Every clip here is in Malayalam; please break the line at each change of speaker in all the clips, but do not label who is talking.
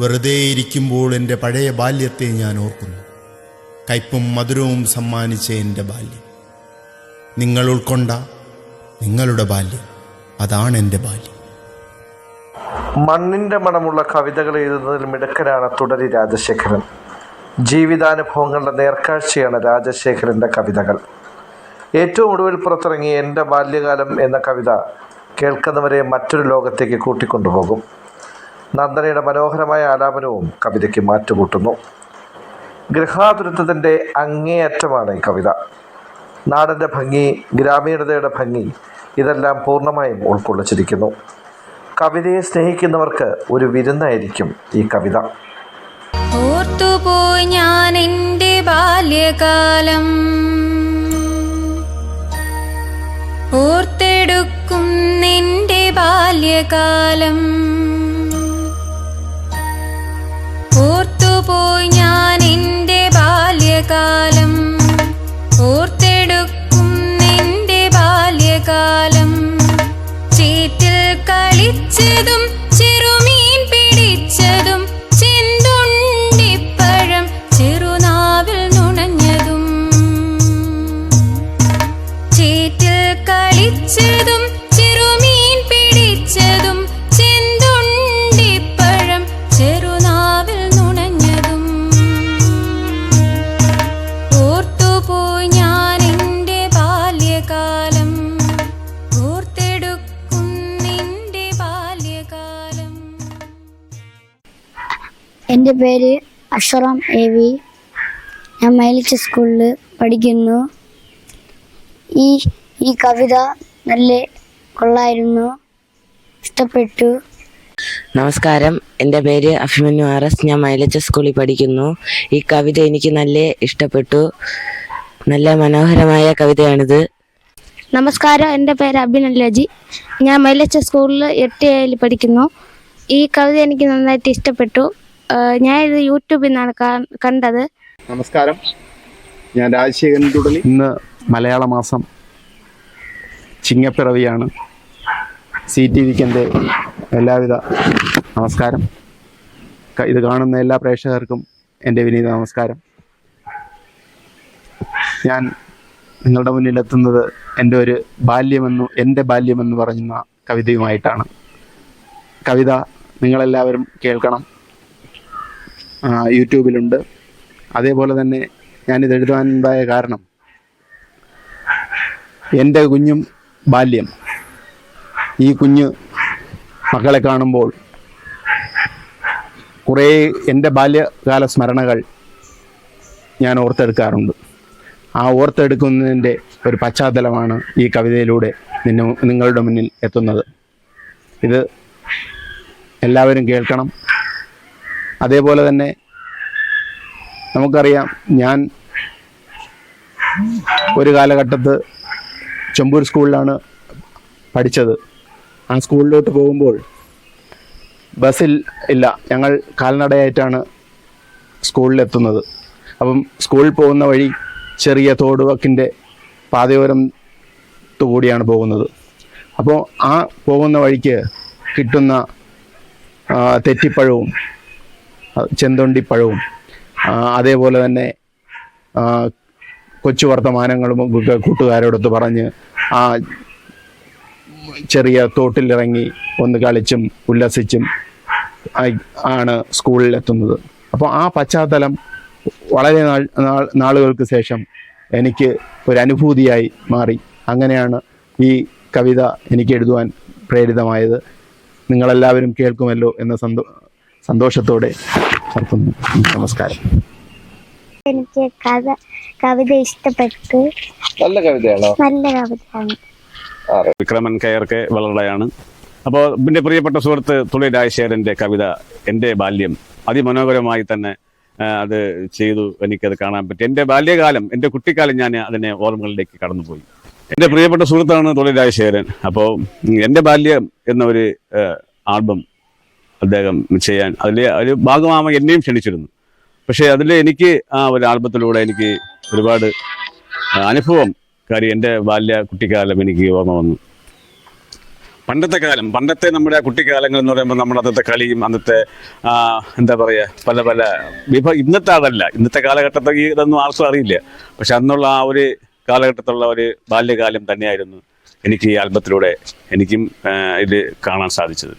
വെറുതെ ഇരിക്കുമ്പോൾ എന്റെ പഴയ ബാല്യത്തെ ഞാൻ ഓർക്കുന്നു. കയ്പും മധുരവും സമ്മാനിച്ച എന്റെ ബാല്യം. നിങ്ങൾ ഉൾക്കൊണ്ട നിങ്ങളുടെ ബാല്യം. അതാണ് എന്റെ ബാല്യം.
മണ്ണിന്റെ മണമുള്ള കവിതകൾ എഴുതുന്നതിൽ മിടുക്കനാണ് തുടരി രാജശേഖരൻ. ജീവിതാനുഭവങ്ങളുടെ നേർക്കാഴ്ചയാണ് രാജശേഖരന്റെ കവിതകൾ. ഏറ്റവും ഒടുവിൽ പുറത്തിറങ്ങിയ എന്റെ ബാല്യകാലം എന്ന കവിത കേൾക്കുന്നവരെ മറ്റൊരു ലോകത്തേക്ക് കൂട്ടിക്കൊണ്ടുപോകും. നന്ദനയുടെ മനോഹരമായ ആലാപനവും കവിതയ്ക്ക് മാറ്റുകൂട്ടുന്നു. ഗൃഹാതുരത്വത്തിന്റെ അങ്ങേയറ്റമാണ് ഈ കവിത. നാടിന്റെ ഭംഗി ഗ്രാമീണതയുടെ ഭംഗി ഇതെല്ലാം പൂർണമായും ഉൾക്കൊള്ളിച്ചിരിക്കുന്നു. കവിതയെ സ്നേഹിക്കുന്നവർക്ക് ഒരു വിരുന്നായിരിക്കും ഈ കവിത.
ഞാൻ എന്റെ ബാല്യകാലം. ഓർത്തെടുക്കും നിന്റെ ബാല്യകാലം. ഓർത്തുപോയി
എന്റെ പേര് അഷറാം എ വി. ഞാൻ മൈലിച്ച സ്കൂളിൽ പഠിക്കുന്നു. ഈ ഈ കവിത നല്ല കൊള്ളായിരുന്നു. ഇഷ്ടപ്പെട്ടു.
നമസ്കാരം. എന്റെ പേര് അഭിമന്യു ആർ എസ്. ഞാൻ മൈലച്ച സ്കൂളിൽ പഠിക്കുന്നു. ഈ കവിത എനിക്ക് നല്ല ഇഷ്ടപ്പെട്ടു. നല്ല മനോഹരമായ കവിതയാണിത്.
നമസ്കാരം. എന്റെ പേര് അഭിനൽ ലജി. ഞാൻ മൈലച്ച സ്കൂളിൽ എട്ട് ഏഴിൽ പഠിക്കുന്നു. ഈ കവിത എനിക്ക് നന്നായിട്ട് ഇഷ്ടപ്പെട്ടു. ഞാൻ ഇത് യൂട്യൂബിൽ നിന്നാണ് കണ്ടത്.
നമസ്കാരം. ഞാൻ രാജശേഖരൻ തുടലി ഇന്ന് മലയാള മാസം ചിങ്ങപ്പിറവിയാണ്. സി ടി വിക്ക് എന്റെ എല്ലാവിധ നമസ്കാരം. ഇത് കാണുന്ന എല്ലാ പ്രേക്ഷകർക്കും എന്റെ വിനീത നമസ്കാരം. ഞാൻ നിങ്ങളുടെ മുന്നിലെത്തുന്നത് എന്റെ ഒരു ബാല്യമെന്നു എന്റെ ബാല്യമെന്ന് പറയുന്ന കവിതയുമായിട്ടാണ്. കവിത നിങ്ങളെല്ലാവരും കേൾക്കണം. യൂട്യൂബിലുണ്ട്. അതേപോലെ തന്നെ ഞാനിത് എഴുതാനുണ്ടായ കാരണം എന്റെ കുഞ്ഞും ബാല്യം. ഈ കുഞ്ഞ് മക്കളെ കാണുമ്പോൾ കുറേ എന്റെ ബാല്യകാല സ്മരണകൾ ഞാൻ ഓർത്തെടുക്കാറുണ്ട്. ആ ഓർത്തെടുക്കുന്നതിന്റെ ഒരു പശ്ചാത്തലമാണ് ഈ കവിതയിലൂടെ നിന്നെ നിങ്ങളുടെ മുന്നിൽ എത്തുന്നത്. ഇത് എല്ലാവരും കേൾക്കണം. അതേപോലെ തന്നെ നമുക്കറിയാം ഞാൻ ഒരു കാലഘട്ടത്ത് ചെമ്പൂർ സ്കൂളിലാണ് പഠിച്ചത്. ആ സ്കൂളിലോട്ട് പോകുമ്പോൾ ബസ്സിൽ ഇല്ല. ഞങ്ങൾ കാൽനടയായിട്ടാണ് സ്കൂളിലെത്തുന്നത്. അപ്പം സ്കൂളിൽ പോകുന്ന വഴി ചെറിയ തോടുവക്കിന്റെ പാതയോരം കൂടിയാണ് പോകുന്നത്. അപ്പോൾ ആ പോകുന്ന വഴിക്ക് കിട്ടുന്ന തെറ്റിപ്പഴവും ചെന്തൊണ്ടിപ്പഴവും പഴവും അതേപോലെ തന്നെ കൊച്ചു വർത്തമാനങ്ങളും കൂട്ടുകാരോടൊത്ത് പറഞ്ഞ് ആ ചെറിയ തോട്ടിലിറങ്ങി ഒന്ന് കളിച്ചും ഉല്ലസിച്ചും ആണ് സ്കൂളിലെത്തുന്നത്. അപ്പോൾ ആ പശ്ചാത്തലം വളരെ നാൾ നാളുകൾക്ക് ശേഷം എനിക്ക് ഒരു അനുഭൂതിയായി മാറി. അങ്ങനെയാണ് ഈ കവിത എനിക്ക് എഴുതുവാൻ പ്രേരിതമായത്. നിങ്ങളെല്ലാവരും കേൾക്കുമല്ലോ എന്ന സന്തോ സന്തോഷത്തോടെ നിർത്തുന്നു നമസ്കാരം.
എനിക്ക് കഥ കവിത ഇഷ്ടപ്പെട്ടു
നല്ല കവിതയാണോ?
നല്ല കവിതയാണ്.
വിക്രമൻ കയർക്ക് വളരെയാണ് അപ്പോൾ എന്റെ പ്രിയപ്പെട്ട സുഹൃത്ത് തുളി രാജശേഖരന്റെ കവിത എന്റെ ബാല്യം അതിമനോഹരമായി തന്നെ അത് ചെയ്തു എനിക്കത് കാണാൻ പറ്റി. എന്റെ ബാല്യകാലം എന്റെ കുട്ടിക്കാലം ഞാൻ അതിനെ ഓർമ്മകളിലേക്ക് കടന്നുപോയി. എന്റെ പ്രിയപ്പെട്ട സുഹൃത്താണ് തുളി രാജശേഖരൻ. അപ്പോൾ എന്റെ ബാല്യം എന്നൊരു ആൽബം അദ്ദേഹം ചെയ്യാൻ. അതിൽ ഒരു ഭാഗമാവാൻ എന്നെയും ക്ഷണിച്ചിരുന്നു. പക്ഷേ അതിൽ എനിക്ക് ആ ഒരു ആൽബത്തിലൂടെ എനിക്ക് ഒരുപാട് അനുഭവം കാര്യം എന്റെ ബാല്യ കുട്ടിക്കാലം എനിക്ക് ഓർമ്മ വന്നു. പണ്ടത്തെ കാലം പണ്ടത്തെ നമ്മുടെ കുട്ടിക്കാലങ്ങൾ എന്ന് പറയുമ്പോൾ നമ്മുടെ അന്നത്തെ കളിയും അന്നത്തെ എന്താ പറയുക പല പല വിഭ ഇന്നത്തെ അതല്ല. ഇന്നത്തെ കാലഘട്ടത്തിൽ ഇതൊന്നും ആർക്കും അറിയില്ല. പക്ഷെ അന്നുള്ള ആ ഒരു കാലഘട്ടത്തുള്ള ഒരു ബാല്യകാലം തന്നെയായിരുന്നു എനിക്ക് ഈ ആൽബത്തിലൂടെ എനിക്കും ഇത് കാണാൻ സാധിച്ചത്.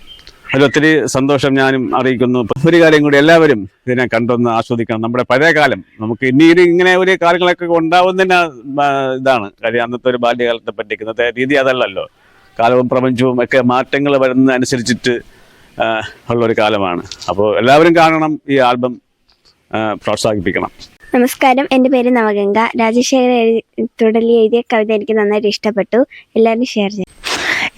അതിലൊത്തിരി സന്തോഷം ഞാനും അറിയിക്കുന്നു. ഒരു കാര്യം കൂടി എല്ലാവരും ഇതിനെ കണ്ടൊന്ന് ആസ്വദിക്കണം. നമ്മുടെ പഴയ കാലം നമുക്ക് ഇനി ഇത് ഇങ്ങനെ ഒരു കാര്യങ്ങളൊക്കെ ഉണ്ടാവുന്നതിന് ഇതാണ്. കാര്യം അന്നത്തെ ഒരു ബാല്യകാലത്തെ പറ്റി ഇന്നത്തെ രീതി അതല്ലല്ലോ. കാലവും പ്രപഞ്ചവും ഒക്കെ മാറ്റങ്ങൾ വരുന്നതനുസരിച്ചിട്ട് ഉള്ളൊരു കാലമാണ്. അപ്പോൾ എല്ലാവരും കാണണം ഈ ആൽബം പ്രോത്സാഹിപ്പിക്കണം.
നമസ്കാരം. എന്റെ പേര് നവഗംഗ. രാജശേഖര എഴുതി തുടലി എഴുതിയ കവിത എനിക്ക് നന്നായിട്ട് ഇഷ്ടപ്പെട്ടു. എല്ലാവരും ഷെയർ ചെയ്യും.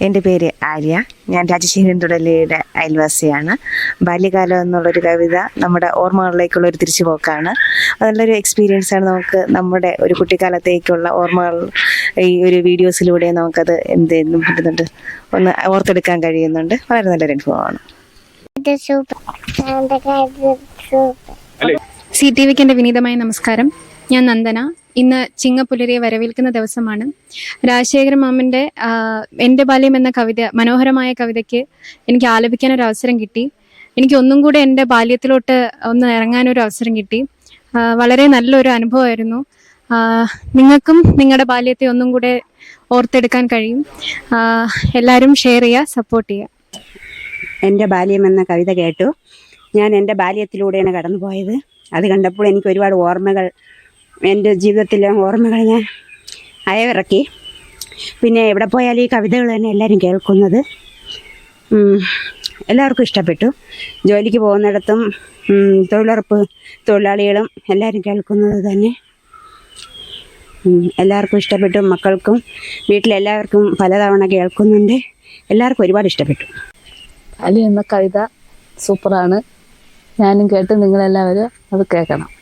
എന്റെ പേര് ആര്യ. ഞാൻ രാജശേഖരൻ തുടലിയുടെ അയൽവാസിയാണ്. ബാല്യകാലം എന്നുള്ളൊരു കവിത നമ്മുടെ ഓർമ്മകളിലേക്കുള്ള ഒരു തിരിച്ചുപോക്കാണ്. അത് നല്ലൊരു എക്സ്പീരിയൻസ് ആണ് നമുക്ക് നമ്മുടെ ഒരു കുട്ടിക്കാലത്തേക്കുള്ള ഓർമ്മകൾ ഈ ഒരു വീഡിയോസിലൂടെ നമുക്കത് എന്ത് പറ്റുന്നുണ്ട് ഒന്ന് ഓർത്തെടുക്കാൻ കഴിയുന്നുണ്ട്. വളരെ നല്ലൊരു അനുഭവമാണ്.
സി ടി വിക്ക് എന്റെ വിനീതമായ നമസ്കാരം. ഞാൻ നന്ദന. ഇന്ന് ചിങ്ങപ്പുലരിയെ വരവേൽക്കുന്ന ദിവസമാണ്. രാജശേഖര മാമന്റെ എന്റെ ബാല്യം എന്ന കവിത മനോഹരമായ കവിതയ്ക്ക് എനിക്ക് ആലപിക്കാൻ ഒരു അവസരം കിട്ടി. എനിക്ക് ഒന്നും കൂടെ എന്റെ ബാല്യത്തിലോട്ട് ഒന്ന് ഇറങ്ങാനൊരു അവസരം കിട്ടി. വളരെ നല്ലൊരു അനുഭവമായിരുന്നു. നിങ്ങൾക്കും നിങ്ങളുടെ ബാല്യത്തെ ഒന്നും കൂടെ ഓർത്തെടുക്കാൻ കഴിയും. എല്ലാവരും ഷെയർ ചെയ്യുക സപ്പോർട്ട് ചെയ്യുക.
എന്റെ ബാല്യം എന്ന കവിത കേട്ടു. ഞാൻ എന്റെ ബാല്യത്തിലൂടെയാണ് കടന്നു പോയത് അത് കണ്ടപ്പോൾ എനിക്ക് ഒരുപാട് ഓർമ്മകൾ എന്റെ ജീവിതത്തിലെ ഓർമ്മകൾ ഞാൻ അയവിറക്കി. പിന്നെ എവിടെ പോയാലും ഈ കവിതകൾ തന്നെ എല്ലാവരും കേൾക്കുന്നത്. എല്ലാവർക്കും ഇഷ്ടപ്പെട്ടു. ജോലിക്ക് പോകുന്നിടത്തും തൊഴിലുറപ്പ് തൊഴിലാളികളും എല്ലാവരും കേൾക്കുന്നത് തന്നെ. എല്ലാവർക്കും ഇഷ്ടപ്പെട്ടു. മക്കൾക്കും വീട്ടിലെല്ലാവർക്കും പലതവണ കേൾക്കുന്നുണ്ട്. എല്ലാവർക്കും ഒരുപാട് ഇഷ്ടപ്പെട്ടു.
അലി എന്ന കവിത സൂപ്പറാണ്. ഞാനും കേട്ട് നിങ്ങളെല്ലാവരും അത് കേൾക്കണം.